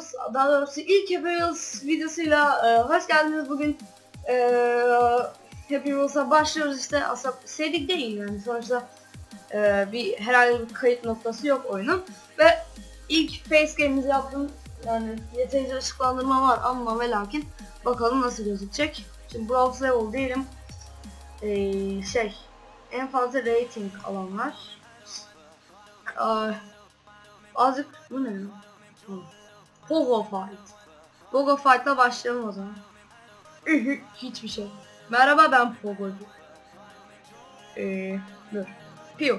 Wheels, daha doğrusu ilk Happy Wheels videosuyla e, hoş geldiniz bugün. E, Happy Wheels'a başlıyoruz işte aslında sevdik değil yani sonuçta e, bir herhangi bir kayıt noktası yok oyunun. Ve ilk face game'imizi yaptım. Yani yeterince ışıklandırma var ama ve lakin bakalım nasıl gözükecek. Şimdi browse level değilim. E, şey en fazla rating alanlar. Aa, azıcık bu ne ya? Pogo Fight. Pogo Fight'la başlayalım o zaman. Hiçbir şey. Merhaba ben Pogo'cu. Eee dur. Piyo.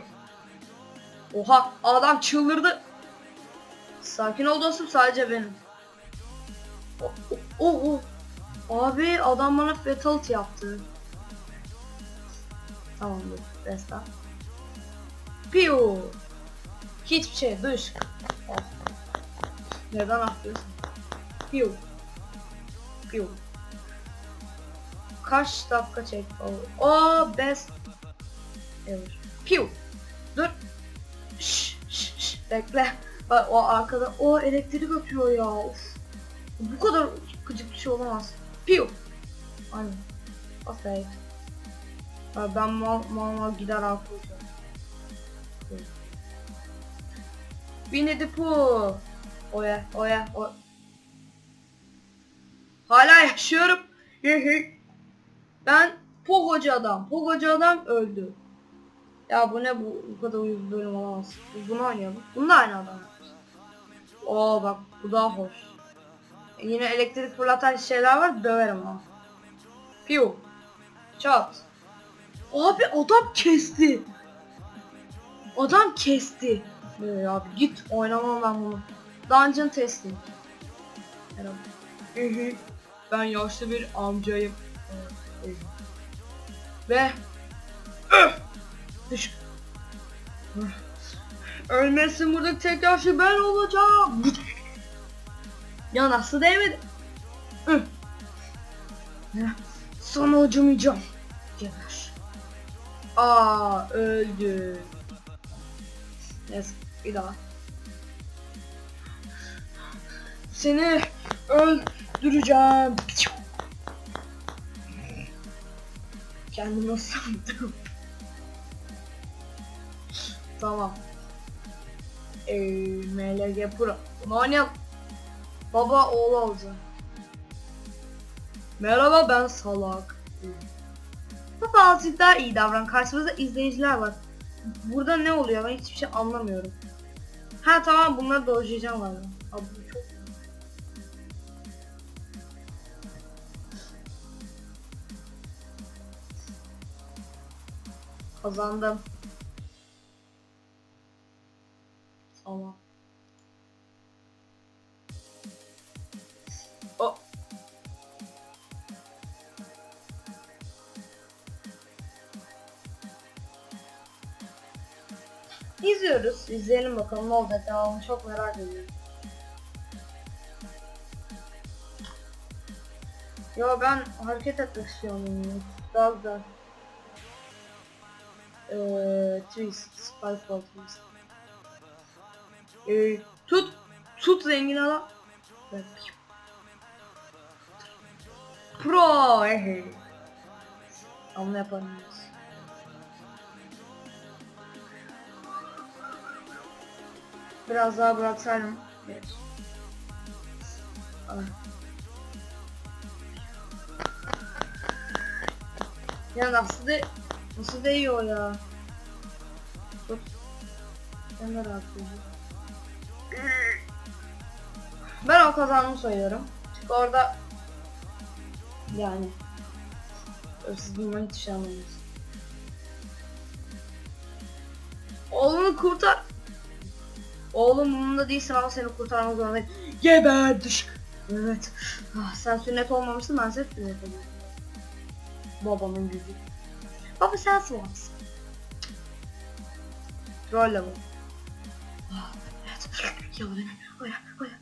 Oha adam çıldırdı. Sakin ol dostum sadece benim. Oh, oh, oh. Abi adam bana fatality yaptı. Tamam dur. Restart. Piyo. Hiçbir şey dış. Neden atlıyorsun? Piyo. Piyo. Kaç dakika çek? O best ever. Piyo. Dur. Şş, şş, şş. Bekle. Bak o arkada o elektrik atıyor ya. Of. Bu kadar gıcık bir şey olamaz. Piyo. Aynen. Aferin. Ben mal mal mal gider arkadaşlar. Winnie the Pooh. Oya, oya, o. Hala yaşıyorum. ben Pogocu adam. Pogocu adam öldü. Ya bu ne bu, bu kadar uyuz bölüm olamaz. Biz bunu oynayalım. Bunu da aynı adam. Oo bak bu daha hoş. E, yine elektrik fırlatan şeyler var döverim ha. Piu. Çat. Abi adam kesti. Adam kesti. Ee, abi git oynamam ben bunu. Dungeon testing. Merhaba. Ben yaşlı bir amcayım. Ve! Düş. Ölmesin burada tek yaşlı ben olacağım. Ya nasıl değmedi? Sana acımayacağım. Geber. Aa öldü. Neyse bir daha. Seni öldüreceğim. Kendimi sandım. tamam. Ee, MLG Pro. Bunu oynayalım. Baba oğlu olacak. Merhaba ben salak. Azıcık daha iyi davran. Karşımızda izleyiciler var. Burada ne oluyor ben hiçbir şey anlamıyorum. Ha tamam bunları dojlayacağım galiba. Abi bu çok Kazandım. Tamam. O. İzliyoruz. İzleyelim bakalım ne olacak. Devamını çok merak ediyorum. Yo ben hareket etmek istiyorum. Daha güzel. Twist. Spyfall twist. Eee tut. Tut zengin adam. Pro. ehe. Ama yapamayız. Biraz daha bıraksaydım. Evet. Ah. Ya nasıl de nasıl değiyor ya? Tut. Ben de rahatlayacağım. Ben o kazandım sayıyorum. Çünkü orada yani siz bilmem hiç şey. Oğlunu kurtar. Oğlum bununla değilsin ama seni kurtarmak zorundayım. Geber düş. Evet. Ah, sen sünnet olmamışsın ben seni sünnet ediyorum. Babamın gücü. Baba. Ah, evet. Yalan. Oya, oya.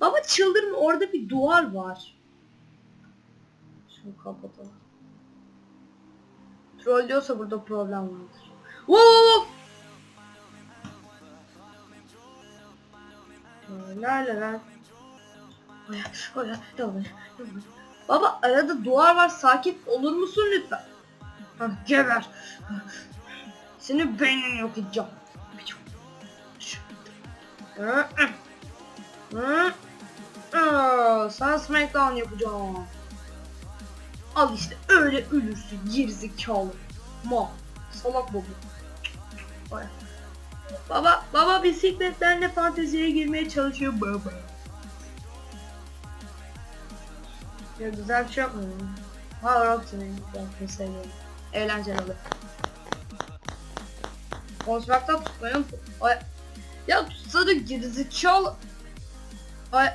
Baba çıldırma orada bir duvar var. Şunu kapatalım. Troll diyorsa burada problem vardır. Wow! La la la. Oya, oya, yalvar, yalvar. Baba arada duvar var sakin olur musun lütfen? Hah, geber. Seni beynini yok edeceğim. Aa, Sana smackdown yapacağım. Al işte öyle ölürsün gerizekalı. Ma. Salak baba. Vay. Baba, baba bisikletlerle fanteziye girmeye çalışıyor baba. Ya güzel bir şey mu? Ha Roxy'nin ben seviyorum eğlenceli olur. Konstrakta tutmayın. Ay. Ya tutsa da gerizekalı. Ay.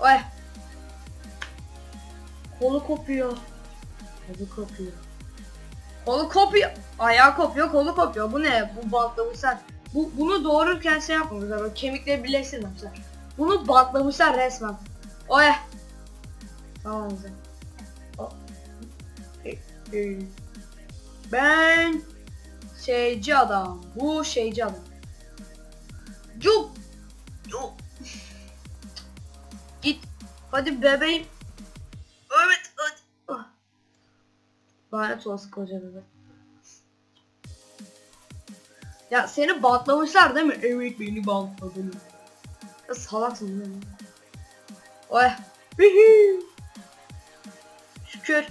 Ay. Kolu kopuyor. Kolu kopuyor. Kolu kopuyor. Ayağı kopuyor, kolu kopuyor. Bu ne? Bu bantlamışlar. Bu, bunu doğururken şey yapmamışlar. Kemikleri birleştirmemişler. Bunu bantlamışlar resmen. Oya. 11. Ben şeyci adam. Bu şeyci adam. Cuk. Cuk. Git. Hadi bebeğim. Evet. Hadi. Lanet olası koca bebek. Ya seni bantlamışlar değil mi? Evet beni bantladılar. Ya salaksın değil mi? Oy. Hihi. Şükür.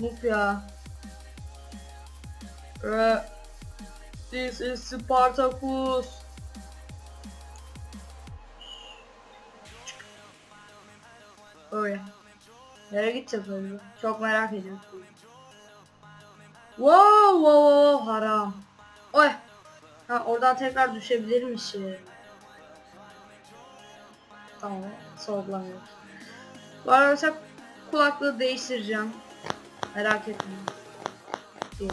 Muf ya. Ee, This is Spartacus. Öyle. Nereye gideceğiz böyle? Çok merak ediyorum. Wow, wow, wow, haram. Oy. Ha oradan tekrar düşebilirmişim. Tamam, sorgulamıyorum. Bu arada kulaklığı değiştireceğim. Merak etmeyin. Değil.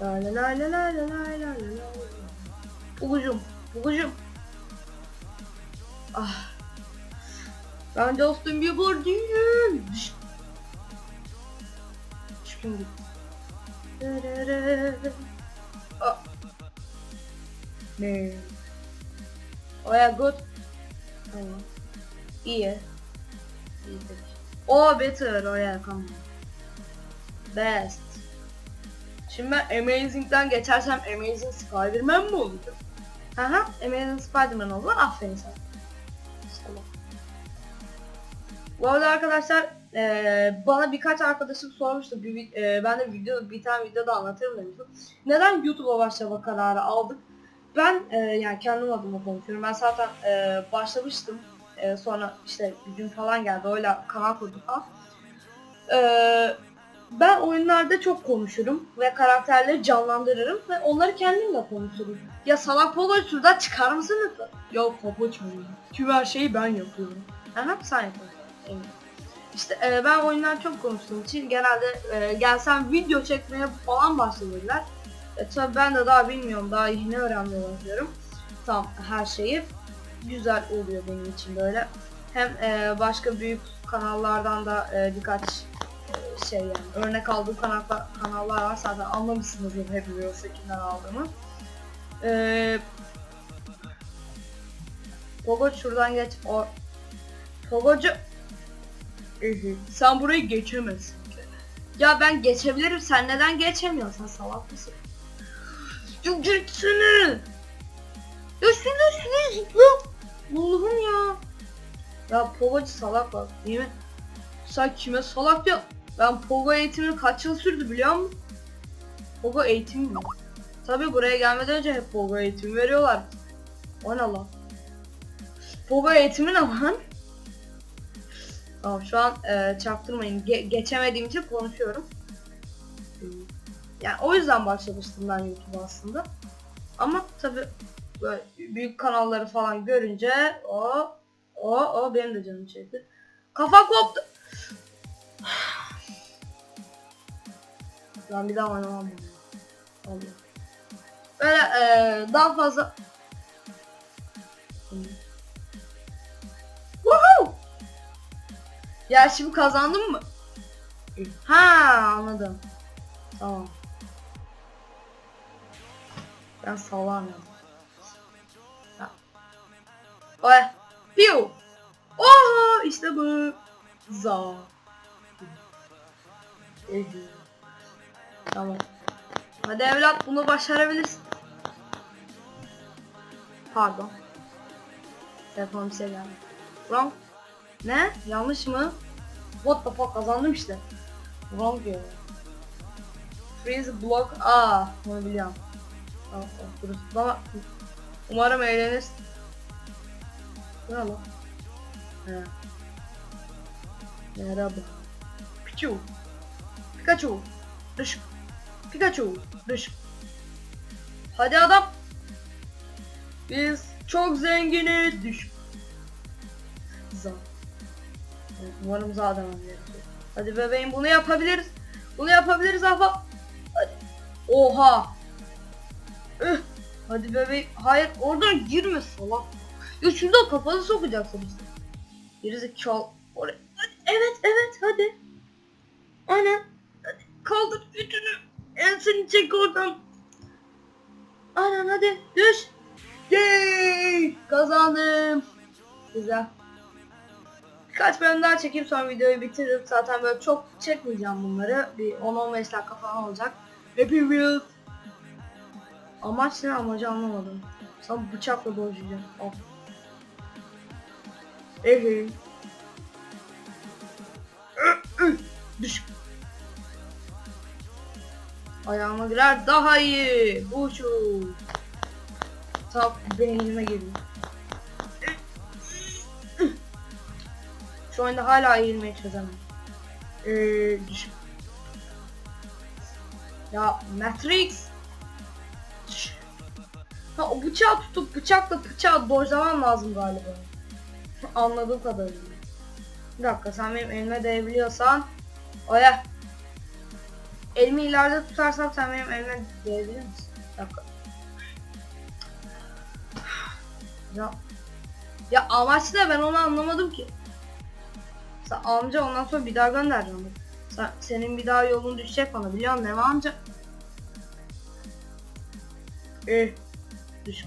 La la la la la la la la. Bugucum, bugucum. Ah. Ben bir buradayım. Düş. Düşkün git. Ah. Ne? Oh yeah, good. Tamam. İyi. İyidir. Oh better. Oh yeah, come. Best. Şimdi ben Amazing'den geçersem Amazing Spider-Man mi olacağım? Haha, Amazing Spider-Man oldu. Aferin sana. Salak. Bu arada arkadaşlar eee, bana birkaç arkadaşım sormuştu. Bir, eee, ben de video bir tane videoda anlatırım demiştim. Neden YouTube'a başlama kararı aldık? Ben eee, yani kendim adıma konuşuyorum. Ben zaten eee, başlamıştım. Eee, sonra işte bir gün falan geldi. Öyle kanal kurduk falan. Eee, ben oyunlarda çok konuşurum ve karakterleri canlandırırım ve onları kendimle konuşurum. Ya salak Pogo'yu şuradan çıkar mısın lütfen? Yok Pogo çocuğum. Tüm her şeyi ben yapıyorum. Aha sen yapıyorsun. İşte e, ben oyunlar çok konuştuğum için genelde e, gelsem video çekmeye falan başladılar. E, tabii ben de daha bilmiyorum daha yeni öğrenmeye başlıyorum. Tam her şeyi. Güzel oluyor benim için böyle. Hem e, başka büyük kanallardan da e, birkaç e, şey yani örnek aldığım kanallar, kanallar var zaten anlamışsınızdır hepiniz kimden aldığımı. Eee Pogo şuradan geç. O Pogocu sen burayı geçemezsin. Ya ben geçebilirim. Sen neden geçemiyorsun? Sen salak mısın? Ya geçsene. Ya şunu şunu zıpla. Allah'ım ya. Ya Pogocu salak bak değil mi? Sen kime salak diyor? Ben Pogo eğitimini kaç yıl sürdü biliyor musun? Pogo eğitimi mi? Tabi buraya gelmeden önce hep Pogo eğitimi veriyorlar. O ne lan? Pogo eğitimi ne lan? Tamam şu an e, çaktırmayın. Ge- geçemediğim için konuşuyorum. Yani o yüzden başlamıştım ben YouTube aslında. Ama tabi büyük kanalları falan görünce o o o benim de canım çekti. Kafa koptu. Ben bir daha oynamam. Allah. Böyle e, daha fazla Woohoo! Ya şimdi kazandın mı? Ha anladım. Tamam. Ben sallamıyorum. Oy. Piu. Oha işte bu. Za. Tamam. Hadi evlat bunu başarabilirsin. Pardon. Telefonum bir şey geldi. Wrong. Ne? Yanlış mı? What the fuck kazandım işte. Wrong diyor. Freeze block. Aa, bunu biliyorum. Dur. Bana umarım eğlenirsin. Ne lan? He. Merhaba. Pikachu. Pikachu. Düş. Pikachu. Düş. Hadi adam. Biz çok zenginiz. Düş. Za. Evet, umarım zaten anlayacak. Hadi bebeğim bunu yapabiliriz. Bunu yapabiliriz ahbap. Hadi. Oha. Hadi bebeğim. Hayır oradan girme salak. Ya şuradan kafanı sokacaksın işte. Gerizekalı. Oraya. Evet evet hadi. Aynen. Hadi kaldır bütünü. Enseni çek oradan. Aynen hadi düş. Yay! Kazandım. Güzel. Birkaç bölüm daha çekeyim sonra videoyu bitiririm. Zaten böyle çok çekmeyeceğim bunları. Bir 10-15 dakika falan olacak. Happy Wheels. Amaç ne amacı anlamadım. Sana bıçakla boğuşacağım. Al. Ehe. Düş. Ayağıma girer daha iyi. Bu şu. Tam beynime giriyor. Şu anda hala eğilmeyi çözemem. Ee, düş. Ya Matrix. Ha o bıçağı tutup bıçakla bıçağı dojlamam lazım galiba. Anladığım kadarıyla. Bir dakika sen benim elime değebiliyorsan. Oya. Elimi ileride tutarsam sen benim elime değebilir misin? Bir dakika. Ya. Ya amaç ne ben onu anlamadım ki. Sen amca ondan sonra bir daha göndereceğim. bak. Sen, senin bir daha yolun düşecek bana biliyor musun mi amca? Eh. Düş.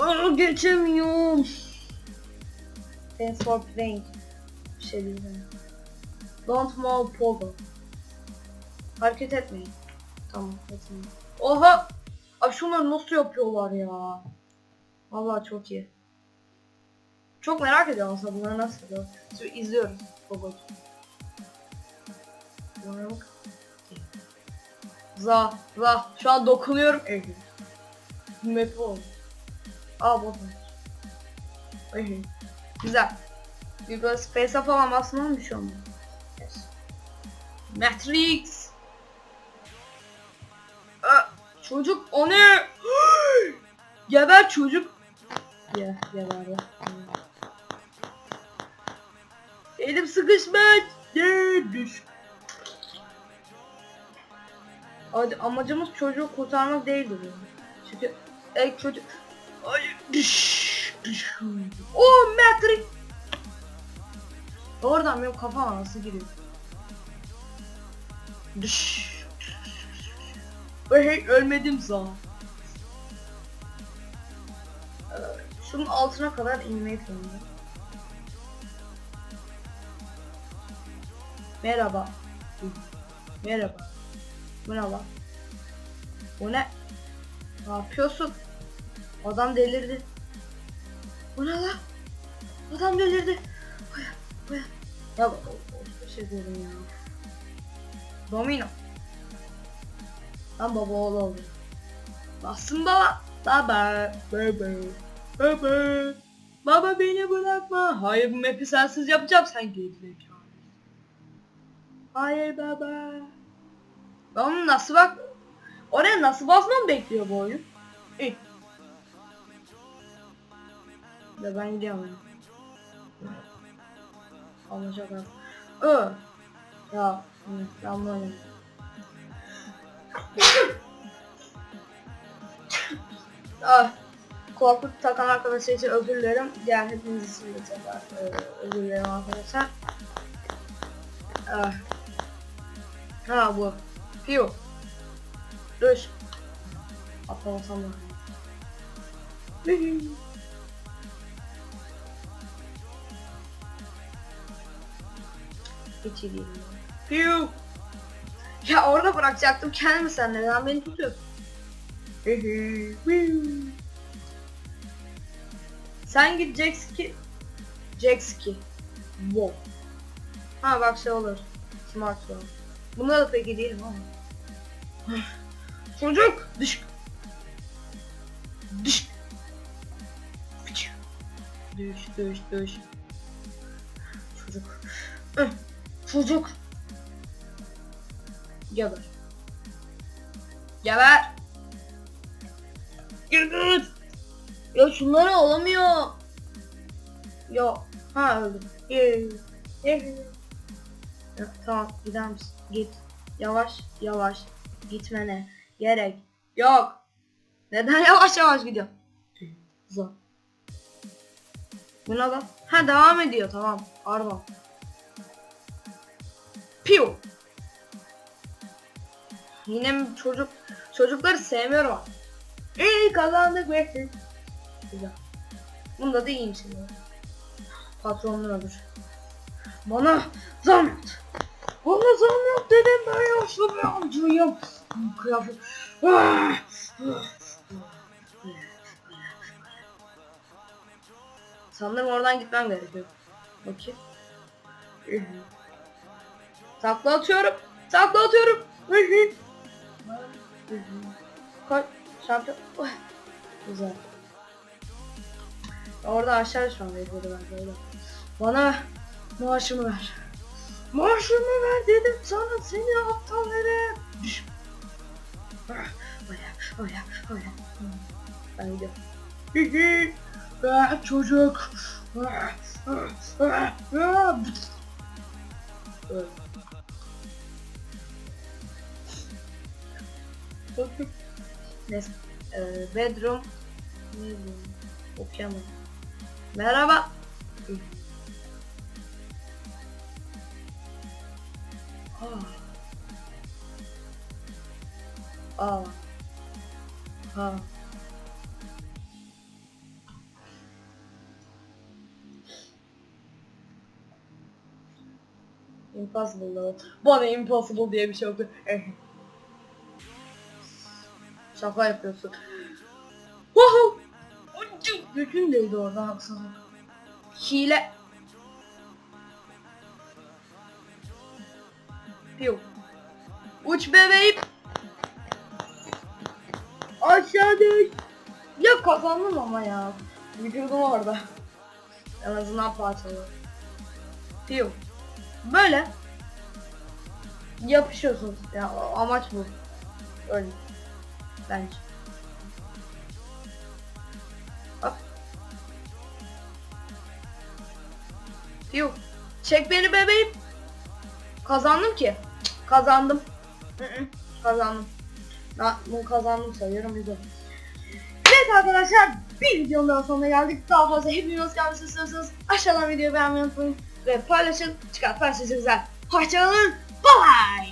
Aa, geçemiyorum. Thanks for playing. Bir şey diyeceğim. Don't move pogo. Hareket etmeyin. Tamam etmeyin. Oha! Abi şunları nasıl yapıyorlar ya? Vallahi çok iyi. Çok merak ediyorum aslında bunları nasıl yapıyor. Şimdi izliyoruz. Pogo. Bunlara bak. Za, za. Şu an dokunuyorum. Evet. Map oldu. Aa bot. Güzel. Bir böyle space up alamazsın ama bir şey. Yes. Matrix. Aa, çocuk o ne? Geber çocuk. Ya geber ya. Elim sıkışmış. Ye, düş. Hadi amacımız çocuğu kurtarmak değildir yani. Çünkü Ay düş düş. Oh Matrix. Oradan benim kafama nasıl giriyor? Düş. Hey ölmedim. Ee, Şunun altına kadar inmeyi planlıyorum. Merhaba. Merhaba. Lan? Bu ne? Ne yapıyorsun? Adam delirdi. Bu ne lan? Adam delirdi. Oya, oya. Ya bir şey dedim ya. Domino. Lan baba oğlu oldu. Bastım baba. Baba. Baba. Baba. Baba beni bırakma. Hayır bu map'i sensiz yapacağım sen gerizekalı. Hayır baba. Ben onu nasıl bak... Oraya nasıl basmam bekliyor bu oyun? İyi. Ya ben gidiyorum. Anlayacak abi. Ö. Ya. Ben oynayayım. ah. Kulaklık takan arkadaşlar için özür dilerim. Diğer hepiniz için de tekrar özür dilerim arkadaşlar. Ah. Ha bu. Piyo. Düş. Atlamasam da. Hiç iyi değilim. Piyo. Ya orada bırakacaktım kendimi sen neden beni tutuyorsun? sen git jet ski. Jet ski. Wow. Ha bak şey olur. Smartphone. Bunda da pek iyi değilim ama. Çocuk düş. Düş. Düş düş düş. Çocuk. Çocuk. Geber. Geber. Geber. Ya şunları olamıyor. Ya. Ha öldüm. Ya, tamam gider misin? Git. Yavaş yavaş gitmene gerek yok. Neden yavaş yavaş gidiyor? Zor. Bu ne lan? Ha devam ediyor tamam. Pardon. Piu. Yine çocuk çocukları sevmiyorum. İyi kazandık be. Güzel. Bunda da iyiyim şimdi. Patronunu öldür. Bana zam yap. Bana zam yap dedim ben yaşlı bir amcayım. Kıyafet. Ah! Sanırım oradan gitmem gerekiyor. Bakayım. Takla atıyorum. Takla atıyorum. Koy. Şampiyon. Oh. Güzel. Orada aşağı şu an bekliyordu ben böyle. Bana maaşımı ver. Maaşımı ver dedim sana seni aptal herif. Ah, oraya, oraya. Ben gidiyorum. Hihi. Ah, çocuk. Ah, ah, ah, ah. Öyle. Neyse. Ee, bedroom. Okuyamadım. Merhaba. Aa. Aa. Ha. Impossible. Bana impossible diye bir şey yoktu. Şaka yapıyorsun. Woohoo! Bütün değdi orada haksızlık. Hile. Piu. Uç bebeğim. Aşağı düş. Ya kazandım ama ya. Vücudum orada. En azından parçalı. Piu. Böyle. Yapışıyorsun. Ya amaç bu. Öyle. Bence. Piu. Çek beni bebeğim. Kazandım ki. Kazandım. Hı hı, Kazandım. Ben bunu kazandım sayıyorum. Evet arkadaşlar bir videonun daha sonuna geldik. Daha fazla hepiniz gelmesi istiyorsanız aşağıdan videoyu beğenmeyi unutmayın. Ve paylaşın. Çıkart paylaşın güzel. Hoşçakalın. Bye.